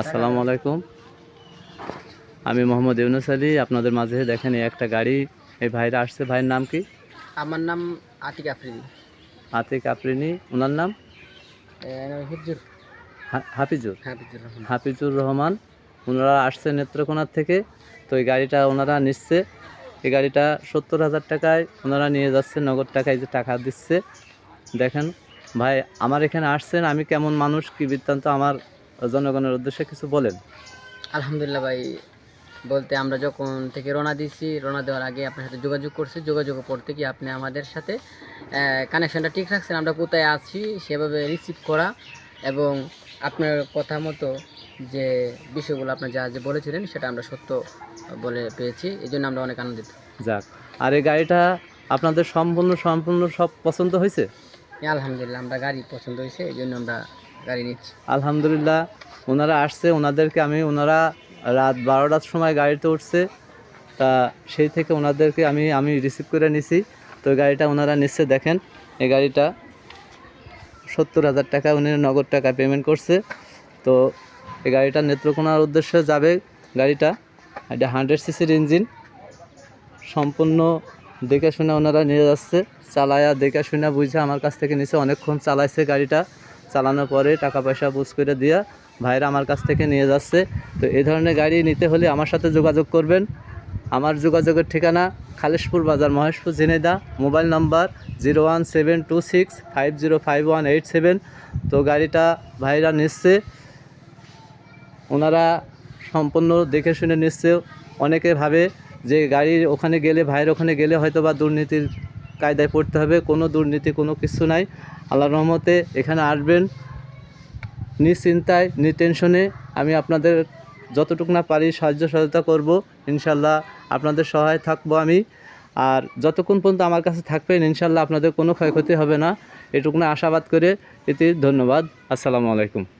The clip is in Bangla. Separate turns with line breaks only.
আসসালামু আলাইকুম। আমি মোহাম্মদ ইউনুস আলী আপনাদের মাঝে দেখেন এই একটা গাড়ি। এই ভাইরা আসছে ভাইয়ের নাম কি?
আমার নাম আতিক আফ্রিদি।
আতিক আফরিনি ওনার নাম? হাফিজুর?
হাফিজুর রহমান।
হাফিজুর রহমান ওনারা আসছে নেত্রকোনার থেকে। তো এই গাড়িটা ওনারা নিচ্ছে। এই গাড়িটা সত্তর হাজার টাকায় ওনারা নিয়ে যাচ্ছে নগদ টাকায় যে টাকা দিচ্ছে। দেখেন ভাই আমার এখানে আসছেন আমি কেমন মানুষ কি বৃত্তান্ত আমার জনগণের উদ্দেশ্যে কিছু বলেন।
আলহামদুলিল্লাহ ভাই বলতে আমরা যখন থেকে রওনা দিয়েছি রোনা দেওয়ার আগে আপনার সাথে যোগাযোগ করছি। যোগাযোগ করতে কি আপনি আমাদের সাথে কানেকশনটা ঠিক রাখছেন। আমরা কোথায় আছি সেভাবে রিসিভ করা এবং আপনার কথা মতো যে বিষয়গুলো আপনার যা যে বলেছিলেন সেটা আমরা সত্য বলে পেয়েছি। এই জন্য আমরা অনেক আনন্দিত।
যাক আর এই গাড়িটা আপনাদের সম্পূর্ণ সম্পূর্ণ সব পছন্দ হয়েছে?
আলহামদুলিল্লাহ আমরা গাড়ি পছন্দ হয়েছে এই জন্য আমরা গাড়ি নিচ্ছি
আলহামদুলিল্লাহ, ওনারা আসছে, ওনাদেরকে আমি, ওনারা রাত বারোটার সময় গাড়িতে উঠছে। তা সেই থেকে ওনাদেরকে আমি আমি রিসিভ করে নিছি। তো গাড়িটা ওনারা নিচ্ছে, দেখেন, এই গাড়িটা সত্তর হাজার টাকা, উনি নগদ টাকা পেমেন্ট করছে। তো এই গাড়িটা নেত্রকোনার উদ্দেশ্যে যাবে গাড়িটা। এটা হান্ড্রেড সিসির ইঞ্জিন। সম্পূর্ণ দেখে শুনে ওনারা নিয়ে যাচ্ছে। চালায়া, দেখে শুনে বুঝে আমার কাছ থেকে নিছে, অনেকক্ষণ চালাইছে গাড়িটা। চালানোর পরে টাকা পয়সা বুঝ করে দিয়া ভাইরা আমার কাছ থেকে নিয়ে যাচ্ছে। তো এই ধরনের গাড়ি নিতে হলে আমার সাথে যোগাযোগ করবেন। আমার যোগাযোগের ঠিকানা Khaleshpur Bazar, Maheshpur Jhenaidah mobile number zero one seven two six five zero five one eight seven. তো গাড়িটা ভাইরা নিচ্ছে। ওনারা সম্পূর্ণ দেখে শুনে নিচ্ছে। অনেকে ভাবে যে গাড়ির ওখানে গেলে, ভাইয়ের ওখানে গেলে হয়তো বা দুর্নীতির কায়দায় পড়তে হবে, কোনো দুর্নীতি, কোনো কিছু নাই। আল্লাহ রহমতে এখানে আসবেন। নিশ্চিন্তায়, নিটেনশনে আমি আপনাদের যতটুকু না পারি সাহায্য সহায়তা করব। ইনশাল্লাহ আপনাদের সহায় থাকব আমি। আর যতক্ষণ পর্যন্ত আমার কাছে থাকবেন ইনশাল্লাহ আপনাদের কোনো ক্ষয়ক্ষতি হবে না। এটুকুনা আশাবাদ করে এতে ধন্যবাদ। আসসালামু আলাইকুম।